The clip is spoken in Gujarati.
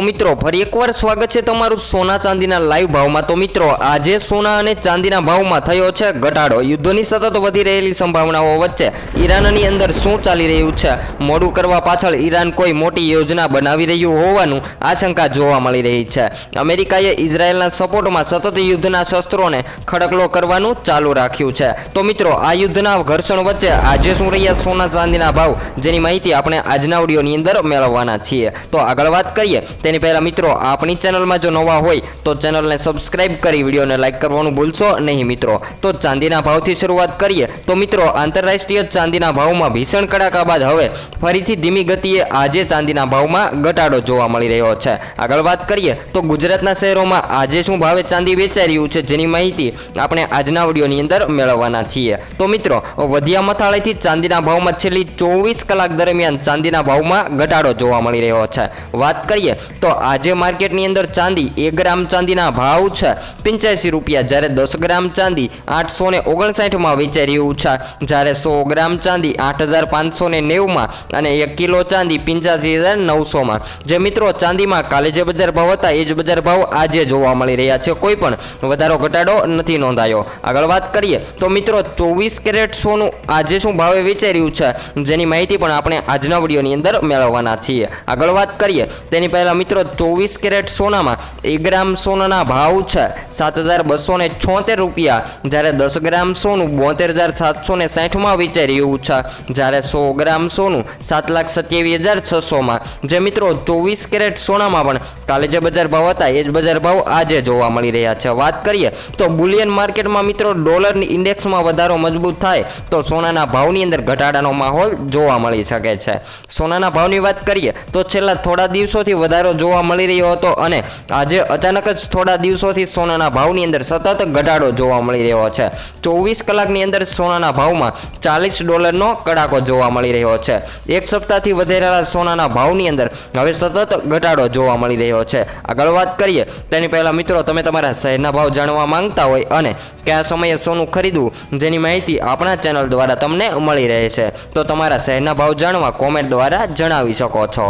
મિત્રો, ફરી એકવાર સ્વાગત છે તમારું સોના ચાંદીના લાઈવ ભાવમાં. તો મિત્રો, આજે સોના અને ચાંદીના ભાવમાં થયો છે ઘટાડો. યુદ્ધોની સતત વધી રહેલી સંભાવનાઓ વચ્ચે ઈરાનની અંદર શું ચાલી રહ્યું છે? મોડું કરવા પાછળ ઈરાન કોઈ મોટી યોજના બનાવી રહ્યું હોવાનું આશંકા જોવા મળી રહી છે. અમેરિકાએ ઇઝરાયેલના સપોર્ટમાં સતત યુદ્ધના શસ્ત્રોને ખડકલો કરવાનું ચાલુ રાખ્યું છે. તો મિત્રો, આ યુદ્ધના ઘર્ષણ વચ્ચે આજે શું રહ્યા સોના ચાંદીના ભાવ? જેની માહિતી આપણે આજના ઓડિયોની અંદર મેળવવાના છીએ. તો આગળ વાત કરીએ. તેની પહેલાં મિત્રો, આપણી ચેનલમાં જો નવા હોય, તો ચેનલને સબસ્ક્રાઇબ કરી વિડીયોને લાઇક કરવાનું ભૂલશો નહીં મિત્રો. તો ચાંદીના ભાવથી શરૂઆત કરીએ. તો મિત્રો, આંતરરાષ્ટ્રીય ચાંદીના ભાવમાં ભીષણ કડાકા બાદ હવે ફરીથી ધીમી ગતિએ આજે ચાંદીના ભાવમાં ઘટાડો જોવા મળી રહ્યો છે. આગળ વાત કરીએ, તો ગુજરાતના શહેરોમાં આજે શું ભાવે ચાંદી વેચાઈ રહ્યું છે જેની માહિતી આપણે આજના વિડીયોની અંદર મેળવવાના છીએ. તો મિત્રો, વધ્યા મથાળેથી ચાંદીના ભાવમાં છેલ્લી ચોવીસ કલાક દરમિયાન ચાંદીના ભાવમાં ઘટાડો જોવા મળી રહ્યો છે. વાત કરીએ તો આજે માર્કેટની અંદર ચાંદી એક ગ્રામ ચાંદીના ભાવ છે. પંચ્યાસી રૂપિયા જ્યારે દસ ગ્રામ ચાંદી આઠસો ને ઓગણસાઠમાં વેચાઈ રહ્યું છે. જ્યારે સો ગ્રામ ચાંદી આઠ હજાર પાંચસો ને નેવુંમાં અને એક કિલો ચાંદી પંચ્યાસી હજાર નવસોમાં. જે મિત્રો ચાંદીમાં કાલે જે બજાર ભાવ હતા, એ જ બજાર ભાવ આજે જોવા મળી રહ્યા છે. કોઈ પણ વધારો ઘટાડો નથી નોંધાયો. આગળ વાત કરીએ તો મિત્રો ચોવીસ કેરેટ સોનું આજે શું ભાવે વેચાઈ રહ્યું છે? જેની માહિતી પણ આપણે આજના વિડીયોની અંદર મેળવવાના છીએ. આગળ વાત કરીએ. તેની પહેલાં મિત્રો, ચોવીસ કેરેટ સોનામાં એક ગ્રામ સોનાના ભાવ છે. સાત હજાર બસો ને છોતેર રૂપિયા. જ્યારે દસ ગ્રામ સોનું બોતેર હજાર સાતસો ને સાઠમાં વેચાઈ રહ્યું છે. જ્યારે સો ગ્રામ સોનું સાત લાખ સત્યાવીસ હજાર છસોમાં. જે મિત્રો, ચોવીસ કેરેટ સોનામાં પણ કાલે જે બજાર ભાવ હતા, એ જ બજાર ભાવ આજે જોવા મળી રહ્યા છે. વાત કરીએ તો બુલિયન માર્કેટમાં મિત્રો, ડોલરની ઇન્ડેક્સમાં વધારો મજબૂત થાય તો સોનાના ભાવની અંદર ઘટાડાનો માહોલ જોવા મળી શકે છે. સોનાના ભાવની વાત કરીએ તો છેલ્લા થોડા દિવસોથી વધારો જોવા મળી રહ્યો હતો અને આજે અચાનક જ થોડા દિવસોથી સોનાના ભાવની અંદર સતત ઘટાડો જોવા મળી રહ્યો છે. ચોવીસ કલાકની અંદર સોનાના ભાવમાં ચાલીસ ડોલરનો કડાકો જોવા મળી રહ્યો છે. એક સપ્તાહથી વધેલા સોનાના ભાવની અંદર હવે સતત ઘટાડો જોવા મળી રહ્યો છે. આગળ વાત કરીએ, તેની પહેલાં મિત્રો તમે તમારા શહેરના ભાવ જાણવા માંગતા હોય અને કયા સમયે સોનું ખરીદવું જેની માહિતી આપણા ચેનલ દ્વારા તમને મળી રહે છે. તો તમારા શહેરના ભાવ જાણવા કોમેન્ટ દ્વારા જણાવી શકો છો.